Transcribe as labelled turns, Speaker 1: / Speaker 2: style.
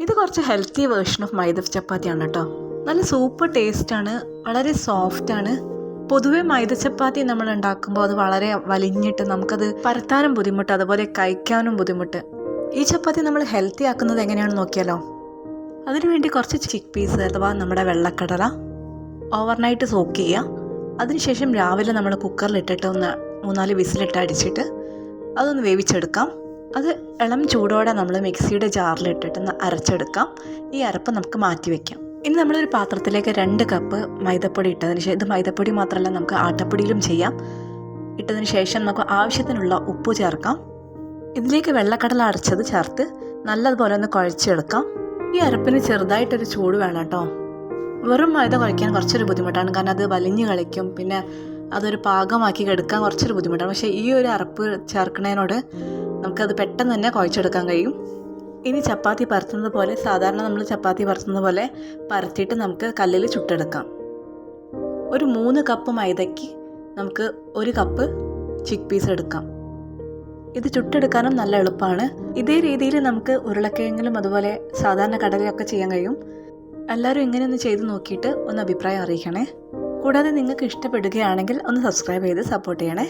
Speaker 1: ഇത് കുറച്ച് healthy version of മൈദ ചപ്പാത്തിയാണ് കേട്ടോ. നല്ല സൂപ്പർ ടേസ്റ്റാണ് വളരെ സോഫ്റ്റാണ് പൊതുവെ മൈദ ചപ്പാത്തി നമ്മൾ ഉണ്ടാക്കുമ്പോൾ അത് വളരെ വലിഞ്ഞിട്ട് നമുക്കത് പരത്താനും ബുദ്ധിമുട്ട് അതുപോലെ കഴിക്കാനും ബുദ്ധിമുട്ട്. ഈ ചപ്പാത്തി നമ്മൾ ഹെൽത്തി ആക്കുന്നത് എങ്ങനെയാണെന്ന് നോക്കിയാലോ? അതിനുവേണ്ടി കുറച്ച് ചിക്ക് പീസ് അഥവാ നമ്മുടെ വെള്ളക്കടല ഓവർനൈറ്റ് സോക്ക് ചെയ്യുക. അതിനുശേഷം രാവിലെ നമ്മൾ കുക്കറിലിട്ടിട്ട് ഒന്ന് മൂന്നാൽ വിസിലിട്ട് അടിച്ചിട്ട് അതൊന്ന് വേവിച്ചെടുക്കാം. അത് ഇളം ചൂടോടെ നമ്മൾ മിക്സിയുടെ ജാറിലിട്ടിട്ട് ഒന്ന് അരച്ചെടുക്കാം. ഈ അരപ്പ് നമുക്ക് മാറ്റി വയ്ക്കാം ഇനി നമ്മളൊരു പാത്രത്തിലേക്ക് രണ്ട് കപ്പ് മൈദപ്പൊടി ഇട്ടതിന് ശേഷം ഇത് മൈദപ്പൊടി മാത്രമല്ല നമുക്ക് ആട്ടപ്പൊടിയിലും ചെയ്യാം. ഇട്ടതിന് ശേഷം നമുക്ക് ആവശ്യത്തിനുള്ള ഉപ്പ് ചേർക്കാം. ഇതിലേക്ക് വെള്ളക്കടല അരച്ചത് ചേർത്ത് നല്ലതുപോലെ ഒന്ന് കുഴച്ചെടുക്കാം. ഈ അരപ്പിന് ചെറുതായിട്ടൊരു ചൂട് വേണം കേട്ടോ. വെറും മൈദ കുഴയ്ക്കാൻ കുറച്ചൊരു ബുദ്ധിമുട്ടാണ്. കാരണം അത് വലിഞ്ഞ് കളിക്കും. പിന്നെ അതൊരു പാകമാക്കി എടുക്കാൻ കുറച്ചൊരു ബുദ്ധിമുട്ടാണ്. പക്ഷേ ഈ ഒരു അരപ്പ് ചേർക്കുന്നതിനോട് നമുക്കത് പെട്ടെന്ന് തന്നെ കുഴച്ചെടുക്കാൻ കഴിയും. ഇനി ചപ്പാത്തി പരത്തുന്നത് പോലെ സാധാരണ നമ്മൾ ചപ്പാത്തി പരത്തുന്നത് പോലെ പരത്തിയിട്ട് നമുക്ക് കല്ലിൽ ചുട്ടെടുക്കാം. ഒരു മൂന്ന് കപ്പ് മൈദയ്ക്ക് നമുക്ക് ഒരു കപ്പ് ചിക്ക് പീസ് എടുക്കാം. ഇത് ചുട്ടെടുക്കാനും നല്ല എളുപ്പമാണ്. ഇതേ രീതിയിൽ നമുക്ക് ഉരുളക്കിഴങ്ങിലും അതുപോലെ സാധാരണ കടലയൊക്കെ ചെയ്യാൻ കഴിയും. എല്ലാവരും ഇങ്ങനെയൊന്ന് ചെയ്ത് നോക്കിയിട്ട് ഒന്ന് അഭിപ്രായം അറിയിക്കണേ. കൂടാതെ നിങ്ങൾക്ക് ഇഷ്ടപ്പെടുകയാണെങ്കിൽ ഒന്ന് സബ്സ്ക്രൈബ് ചെയ്ത് സപ്പോർട്ട് ചെയ്യണേ.